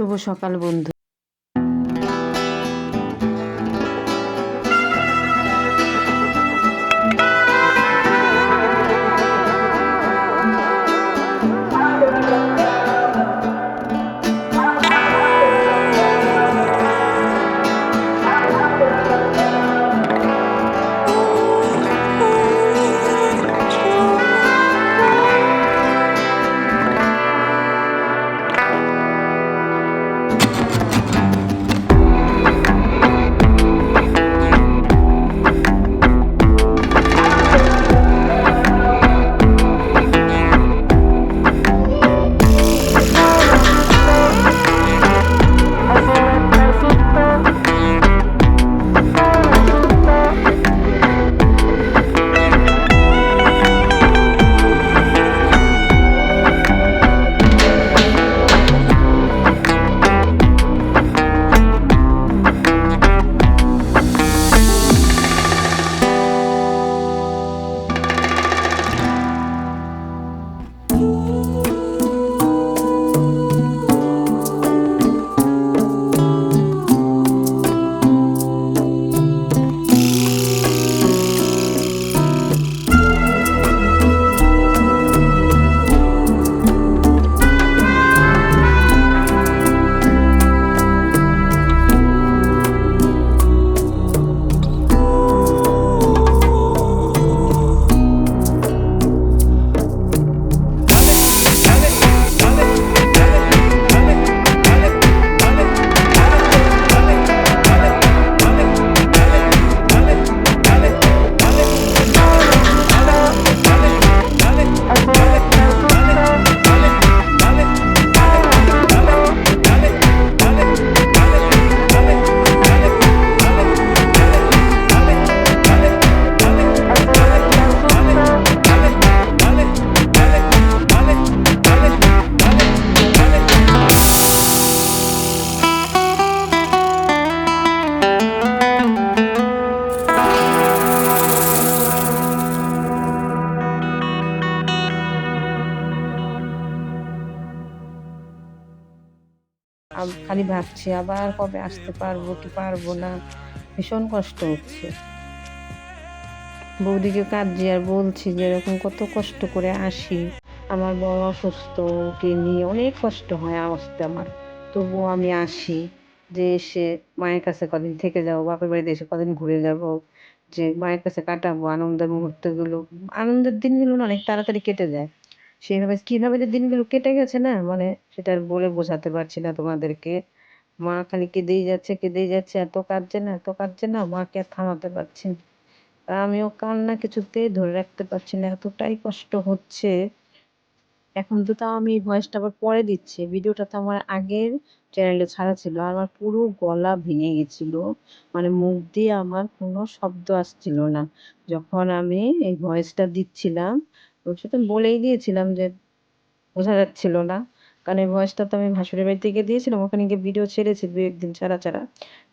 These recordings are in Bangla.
শুভ সকাল বন্ধু। খালি ভাবছি আবার কবে আসতে পারব, কি পারব না। ভীষণ কষ্ট হচ্ছে। বৌদিকে কাঁদছি আর বলছি যে এরকম কত কষ্ট করে আসি। আমার বড় অসুস্থ, ওকে নিয়ে অনেক কষ্ট হয় আসতে আমার। তবুও আমি আসি যে এসে মায়ের কাছে কদিন থেকে যাব, বাপের বাড়িতে এসে কদিন ঘুরে যাব, যে মায়ের কাছে কাটাবো আনন্দের মুহূর্তগুলো। আনন্দের দিনগুলো অনেক তাড়াতাড়ি কেটে যায়। সেইভাবে, কীভাবে যে দিনগুলো কেটে গেছে না মানে সেটা আর বলে বোঝাতে পারছি না তোমাদেরকে। মা খালি কেঁদেই যাচ্ছে কেঁদেই যাচ্ছে, এত কাঁদছে না, এত কাঁদছে না, মাকে আর থামাতে পারছি না। আমিও কান্না কিছুতেই ধরে রাখতে পারছি না, এতটাই কষ্ট হচ্ছে। এখন তো তাও আমি ভয়েসটা আবার পরে দিচ্ছি। ভিডিওটা তো আমার আগের চ্যানেলে ছাড়া ছিল আমার পুরো গলা ভেঙে গেছিল। মানে মুখ দিয়ে আমার কোনো শব্দ আসছিল না। যখন আমি এই ভয়েসটা দিচ্ছিলাম তো সেটা বলেই দিয়েছিলাম যে বোঝা যাচ্ছিল না। কারণ এই ভয়েসটা তো আমি ভাসুরের বাড়িতে গিয়ে দিয়েছিলাম, ওখানে গিয়ে ভিডিও ছেড়েছি দু একদিন ছাড়া ছাড়া।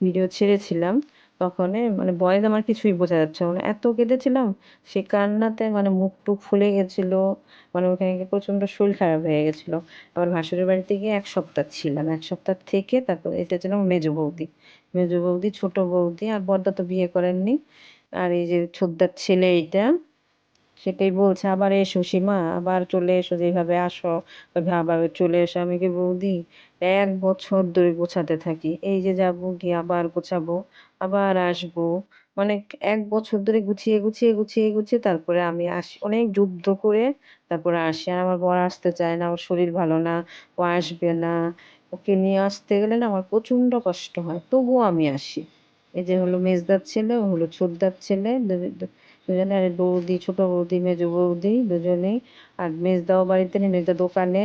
ভিডিও ছেড়েছিলাম, তখন মানে ভয়েস আমার কিছুই বোঝা যাচ্ছে মানে এত কেঁদেছিলাম, সে কান্নাতে মানে মুখ টুক ফুলে গেছিল মানে ওখানে গিয়ে প্রচণ্ড শরীর খারাপ হয়ে গেছিল। আবার ভাসুরের বাড়িতে গিয়ে এক সপ্তাহ ছিলাম, এক সপ্তাহ থেকে তারপর এটা ছিল মেজো বৌদি। মেজো বৌদি, ছোট বৌদি, আর বড়দা তো বিয়ে করেননি। আর এই যে ছোটদার ছেলে এইটা সেটাই বলছে, আবার এসো সীমা, আবার চলে এসো যেভাবে আসো। ওইভাবে চলে এসো আমি কি বৌদি? এক বছর ধরে গোছাতে থাকি, এই যে যাব গিয়ে আবার গোছাবো, আবার আসব। মানে এক বছর ধরে গুছিয়ে গুছিয়ে গুছিয়ে গুছিয়ে তারপরে আমি আসি, অনেক যুদ্ধ করে তারপরে আসি। আর আমার বর আসতে চায় না, ওর শরীর ভালো না, ও আসবে না। ওকে নিয়ে আসতে গেলে না আমার প্রচণ্ড কষ্ট হয়, তবুও আমি আসি। এই যে হলো মেজদার ছেলে, ও হলো ছোটদার ছেলে দুজনে বৌদি, ছোট বৌদি, মেজো বৌদি দুজনেই আর মেজদাও বাড়িতে নেই মেজদা দোকানে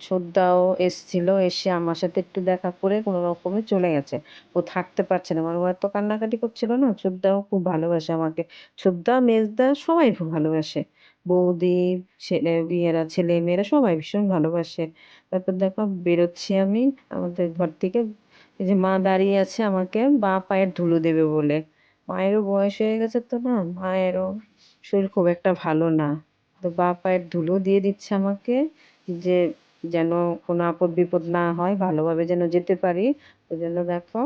ছোটদাও এসছিল, এসে আমার সাথে একটু দেখা করে কোনো রকমে চলে গেছে। ও থাকতে পারছে না মানে ও এত কান্নাকাটি করছিল না, ছোটদাও খুব ভালোবাসে আমাকে। ছোটদা, মেজদা সবাই খুব ভালোবাসে। বৌদি, ছেলে মেয়েরা ছেলে, মেয়েরা সবাই ভীষণ ভালোবাসে। তারপর দেখো বেরোচ্ছি আমি আমাদের ঘর থেকে। এই যে মা দাঁড়িয়ে আছে আমাকে, বা পায়ের ধুলো দেবে বলে। মায়েরও বয়স হয়ে গেছে তো না, মায়েরও শরীর খুব একটা ভালো না। তো বা পায়ের ধুলো দিয়ে দিচ্ছে আমাকে যে যেন কোনো আপদ বিপদ না হয়, ভালোভাবে যেন যেতে পারি। ওই জন্য দেখো,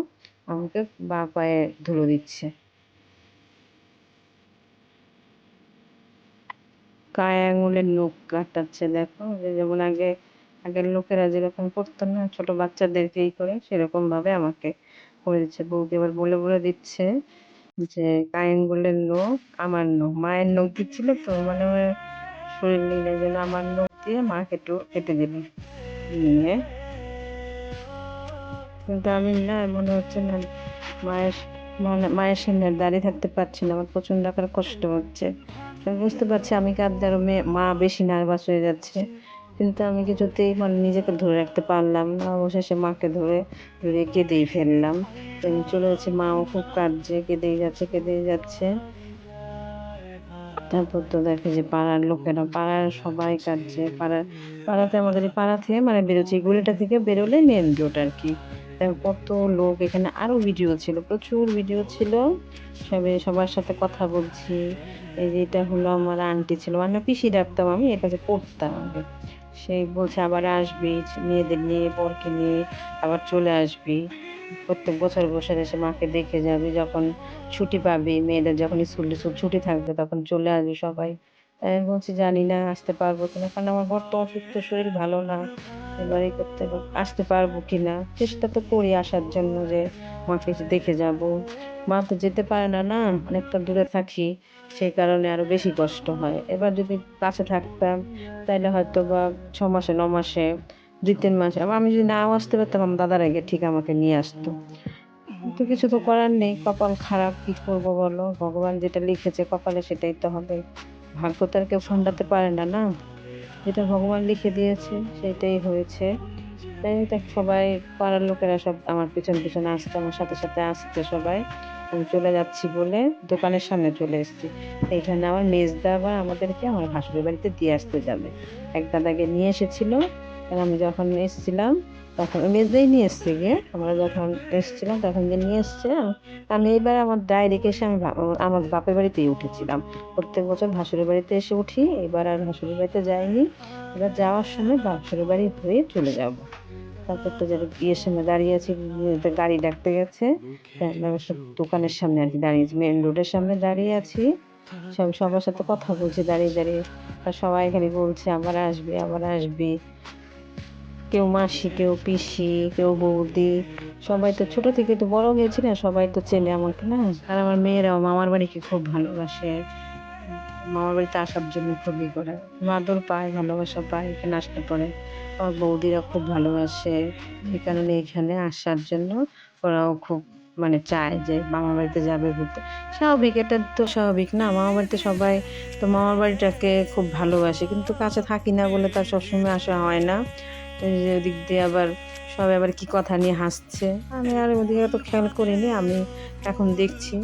আমাকে বা পায়ে ধুলো দিচ্ছে। গায়ে আঙুলের নখ কাটাচ্ছে, দেখো। যেমন আগে, আগের লোকেরা যেরকম করতো না, ছোট বাচ্চাদেরকে ই করে সেরকম ভাবে আমাকে করে দিচ্ছে। বউকে এবার বলে বলে দিচ্ছে যে আঙুলের নখ আমার নখ, মায়ের নখ দিচ্ছিল তো মানে শরীর নিলে যেন আমার নখ দিয়ে মা কেটে কেটে দিবি নিয়ে। কিন্তু আমি না, মনে হচ্ছে না, মায়ের মানে মায়ের সামনে দাঁড়িয়ে থাকতে পারছি না, আমার প্রচণ্ড আকার কষ্ট হচ্ছে। বুঝতে পারছি আমি আরও মেয়ে মা বেশি নার্ভাস হয়ে যাচ্ছে। কিন্তু আমি কিছুতেই মানে নিজেকে ধরে রাখতে পারলাম না? অবশেষে মাকে ধরে ধরে কেঁদেই ফেললাম। আমি চলে যাচ্ছি মাও খুব কাঁদছে, কেঁদেই যাচ্ছে কেঁদেই যাচ্ছে। তারপর তো দেখে যে পাড়ার লোকেরা, পাড়ার সবাই কাঁদছে। পাড়ার, পাড়াতে আমাদের পাড়া থেকে মানে বেরোচ্ছে গলিটা থেকে বেরোলে মেন রোড আর কি। কত লোক এখানে, আরও ভিডিও ছিল, প্রচুর ভিডিও ছিল। সবে, সবার সাথে কথা বলছি। এই যে এটা হলো আমার আন্টি ছিল মানে পিসি ডাকতাম আমি এটা যে পড়তাম আগে। সেই বলছে আবার আসবি, মেয়েদের নিয়ে, বরকে নিয়ে আবার চলে আসবি। প্রত্যেক বছর বসে এসে মাকে দেখে যাবি, যখন ছুটি পাবি, মেয়েদের যখন স্কুল ছুটি থাকবে তখন চলে আসবি সবাই। আমি বলছি, জানি না, আসতে পারব কিনা, কারণ আমার বর তো অসুস্থ, শরীর ভালো না। এবার করতে আসতে পারব কিনা? চেষ্টা তো করি আসার জন্য যে মাকে দেখে যাব। মা তো যেতে পারে না না? অনেকটা দূরে থাকি, সেই কারণে আরও বেশি কষ্ট হয়। এবার যদি কাছে থাকতাম তাহলে হয়তো বা ছ মাসে, ন মাসে, দুই, তিন মাসে। আমি যদি নাও আসতে পারতাম, আমার দাদার আগে ঠিক আমাকে নিয়ে আসতো। তো কিছু তো করার নেই। কপাল খারাপ, কি করব বলো? ভগবান যেটা লিখেছে কপালে সেটাই তো হবে। ভাগ্য তো আর কেউ পারে না না? যেটা ভগবান লিখে দিয়েছে, সেটাই হয়েছে। তাই দেখ, সবাই পাড়ার লোকেরা সব আমার পিছন পিছনে আসছে, আমার সাথে সাথে আসছে সবাই। আমি চলে যাচ্ছি বলে দোকানের সামনে চলে এসেছি। এইখানে আমার মেজদা আবার আমাদেরকে আমার ভাসুরের বাড়িতে দিয়ে আসতে যাবে। এক দাদাকে নিয়ে এসেছিল আমি যখন এসেছিলাম তখন মেজদাই নিয়ে এসছে গিয়ে, আমরা যখন এসেছিলাম, তখন যে নিয়ে এসছে, আমি এইবার আমার রেখে এসে আমি আমার বাপের বাড়িতেই উঠেছিলাম। প্রত্যেক বছর ভাসুরের বাড়িতে এসে উঠি, এবার আর ভাসুরের বাড়িতে যাইনি। এবার যাওয়ার সময় ভাসুরের বাড়ি হয়ে চলে যাব। তারপর তো যারা ইয়ের সামনে দাঁড়িয়ে আছি গাড়ি ডাকতে গেছে। দোকানের সামনে আর কি দাঁড়িয়েছি মেন রোডের সামনে দাঁড়িয়ে আছি। সব, সবার সাথে কথা বলছি, দাঁড়িয়ে দাঁড়িয়ে। সবাই খালি বলছে, আবার আসবি আবার আসবি। কেউ মাসি, কেউ পিসি, কেউ বৌদি। সবাই তো ছোট থেকে তো বড় হয়েছি না, সবাই তো চেনে আমাকে, না? আর আমার মেয়েরাও মামার বাড়িকে খুব ভালোবাসে। মামার বাড়িতে আসার জন্য খুবই করে। মাদুর পায়, ভালোবাসা পায়, এখানে আসতে পারে। আমার বৌদিরা খুব ভালোবাসে। এই কারণে এখানে আসার জন্য ওরাও খুব মানে চায় যে মামার বাড়িতে যাবে ঘুরতে। স্বাভাবিক, এটা তো স্বাভাবিক, না? মামার বাড়িতে সবাই তো মামার বাড়িটাকে খুব ভালোবাসে। কিন্তু কাছে থাকি না বলে তার সবসময় আসা হয় না। ওদিক দিয়ে আবার সবাই আবার কি কথা নিয়ে হাসছে। আমি আর ওদিকে তো খেয়াল করিনি, আমি এখন দেখছি।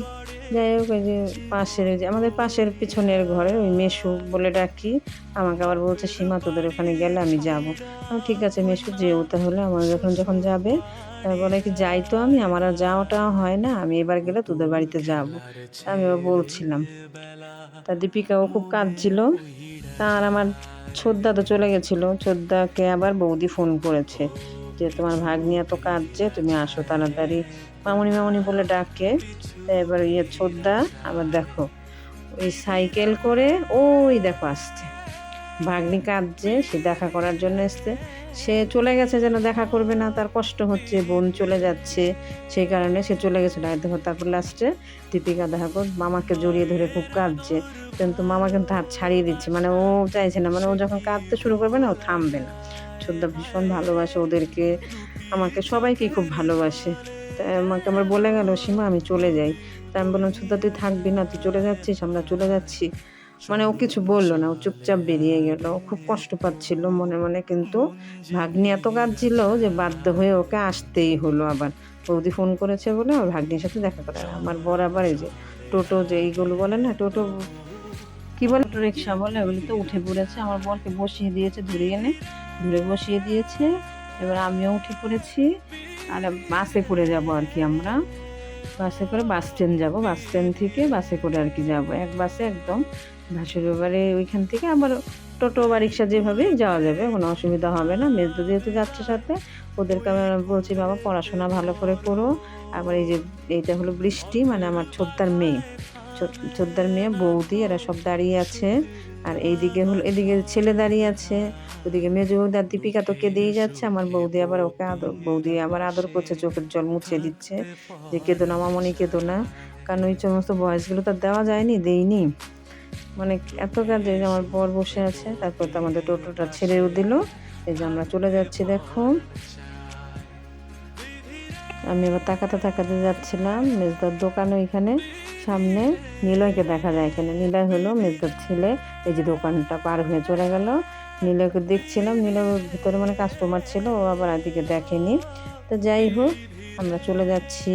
যাই হোক ওই যে পাশের যে আমাদের পাশের পিছনের ঘরে ওই মেশু বলে ডাকি, আমাকে আবার বলছে, সীমা, তোদের ওখানে গেলে আমি যাব। ঠিক আছে মেশু, যেও তাহলে, আমার যখন যখন যাবে। বলে কি, যাই তো আমি, আমার আর যাওয়াটা হয় না, আমি এবার গেলে তোদের বাড়িতে যাব। আমি বলছিলাম। তা দীপিকাও খুব কাঁদছিল। তার আমার ছোদ্দা তো চলে গেছিল ছোদ্দাকে আবার বৌদি ফোন করেছে যে তোমার ভাগ্নি এত কাঁদছে, তুমি আসো তাড়াতাড়ি। মামনি মামনি বলে ডাকে এবার ইয়ে ছোদ্দা আবার দেখো, ওই সাইকেল করে ওই দেখো আসছে। ভাগ্নি কাঁদছে, সে দেখা করার জন্য এসছে। সে চলে গেছে যেন দেখা করবে না, তার কষ্ট হচ্ছে, বোন চলে যাচ্ছে, সেই কারণে সে চলে গেছিল আর দেখো তারপর লাস্টে দীপিকা দেখা কর মামাকে জড়িয়ে ধরে খুব কাঁদছে। কিন্তু মামা কিন্তু হাত ছাড়িয়ে দিচ্ছে মানে ও চাইছে না মানে ও যখন কাঁদতে শুরু করবে না, ও থামবে না। ছোদ্দা ভীষণ ভালোবাসে ওদেরকে, আমাকে সবাইকেই খুব ভালোবাসে। আমাকে, আমার বলে গেল, সীমা, আমি চলে যাই। তাই আমি বললাম ছোদ্দা তুই থাকবি না, তুই চলে যাচ্ছিস, আমরা চলে যাচ্ছি। মানে ও কিছু বলল না, ও চুপচাপ বেরিয়ে গেল। খুব কষ্ট পাচ্ছিল মনে মনে, কিন্তু ভাগ্নি এত কাঁদছিল যে বাধ্য হয়ে ওকে আসতেই হলো আবার। বৌদি ফোন করেছে বলে আমার ভাগ্নির সাথে দেখা করে আমার বর আবার এই যে টোটো যে এইগুলো বলে না, টোটো কি বলে? টোটো রিক্সা বলে, ওগুলো তো উঠে পড়েছে। আমার বরকে বসিয়ে দিয়েছে ধরে এনে, ধরে বসিয়ে দিয়েছে। এবার আমিও উঠে পড়েছি। আর বাসে করে যাব আর কি আমরা। বাসে করে বাস স্ট্যান্ড যাব। বাস স্ট্যান্ড থেকে বাসে করে আর কি যাব। এক বাসে একদম ভাসুর বাড়ি ওইখান থেকে আবার টোটো বা রিক্সা যেভাবেই যাওয়া যাবে, কোনো অসুবিধা হবে না। মেজদু যেহেতু যাচ্ছে সাথে, ওদেরকে আমি বলছি, বাবা, পড়াশোনা ভালো করে করো। আবার এই যে এইটা হলো বৃষ্টি মানে আমার ছোদ্দার মেয়ে। ছোদ্দার মেয়ে, বৌদি, এরা সব দাঁড়িয়ে আছে। আর এইদিকে হলো, এদিকে ছেলে দাঁড়িয়ে আছে, ওদিকে মেজো বৌদি আর দীপিকা তো কেঁদেই যাচ্ছে, আমার বৌদি আবার ওকে আদর, বৌদি আবার আদর করছে, চোখের জল মুছে দিচ্ছে যে, কেঁদো না মামনি, কেঁদো না। কারণ ওই সমস্ত বয়সগুলো তো দেওয়া যায়নি, দেইনি। মানে এত কাজে যে আমার বর বসে আছে, তারপর তো আমাদের টোটোটা ছেড়েও দিল। এই যে আমরা চলে যাচ্ছি, দেখো। আমি এবার তাকাতে তাকাতে যাচ্ছিলাম, মেজদার দোকান ওইখানে, সামনে। নিলয়কে দেখা যায় এখানে। নিলয় হলো মেজদার ছেলে। এই যে দোকানটা পার হয়ে চলে গেল। নিলয়কে দেখছিলাম। নিলয় ভিতরে মানে কাস্টমার ছিল, ও আবার এদিকে দেখেনি। তো যাই হোক, আমরা চলে যাচ্ছি।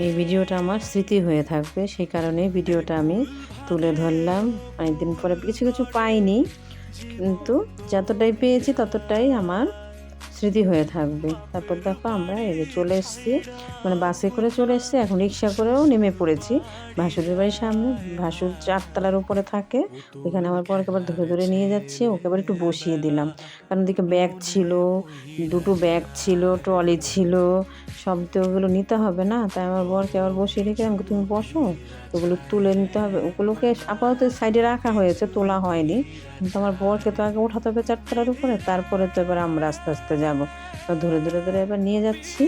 এই ভিডিওটা আমার স্মৃতি হয়ে থাকবে, সেই কারণে ভিডিওটা আমি তুলে ধরলাম। অনেকদিন পরে, কিছু কিছু পাইনি, কিন্তু যতটাই পেয়েছি ততটাই আমার স্মৃতি হয়ে থাকবে। তারপর দেখো আমরা যে চলে এসেছি। মানে বাসে করে চলে এসেছি, এখন রিক্সা করেও নেমে পড়েছি। ভাসুরের বাড়ির সামনে, ভাসুর চারতলার উপরে থাকে। ওইখানে আমার পরকে আবার ধরে ধরে নিয়ে যাচ্ছে, ওকে আবার একটু বসিয়ে দিলাম। কারণ ওদিকে ব্যাগ ছিল, দুটো ব্যাগ ছিল, ট্রলি ছিল, সব তো ওগুলো নিতে হবে না। তাই আমার বরকে আবার বসিয়ে রেখে আমাকে তুমি বসো। ওগুলো তুলে নিতে হবে। ওগুলোকে আপাতত সাইডে রাখা হয়েছে, তোলা হয়নি। কিন্তু আমার বরকে তো আগে ওঠাতে হবে চারতলার উপরে, তারপরে তো এবার আমরা আস্তে আস্তে যাব। ধরে ধরে ধরে এবার নিয়ে যাচ্ছি।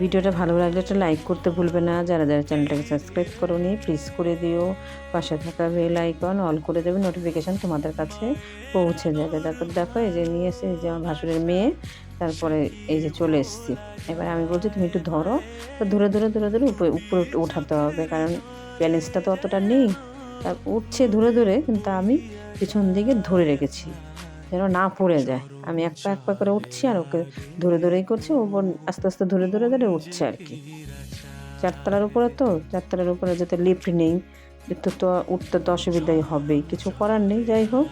ভিডিওটা ভালো লাগলে একটা লাইক করতে ভুলবে না। যারা যারা চ্যানেলটাকে সাবস্ক্রাইব করো নি প্লিজ করে দিও। পাশে থাকা বেল আইকন অল করে দেবে নোটিফিকেশান তোমাদের কাছে পৌঁছে যাবে। তারপর দেখো এই যে নিয়ে এসে যে আমার ভাসুরের মেয়ে তারপরে এই যে চলে এসেছি। এবার আমি বলছি, তুমি একটু ধরো। তো ধরে ধরে ধরে ধরে উপরে উপরে উঠাতে হবে, কারণ ব্যালেন্সটা তো অতটা নেই। তা উঠছে ধরে ধরে, কিন্তু আমি পিছন দিকে ধরে রেখেছি, যেন না পড়ে যায়। আমি এক পা এক পা করে উঠছি আর ওকে ধরে, ধরেই করছি, ও বোন আস্তে আস্তে ধরে ধরে ধরে উঠছে আর কি। চারতলার উপরে তো, চারতলার উপরে যাতে লিফট নেই একটু তো উঠতে তো অসুবিধাই হবেই। কিছু করার নেই, যাই হোক।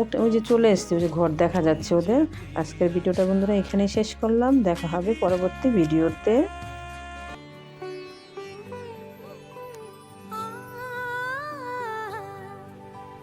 উঠে ওই যে চলে এসছে, ওই যে ঘর দেখা যাচ্ছে ওদের। আজকের ভিডিওটা বন্ধুরা এখানেই শেষ করলাম। দেখা হবে পরবর্তী ভিডিওতে।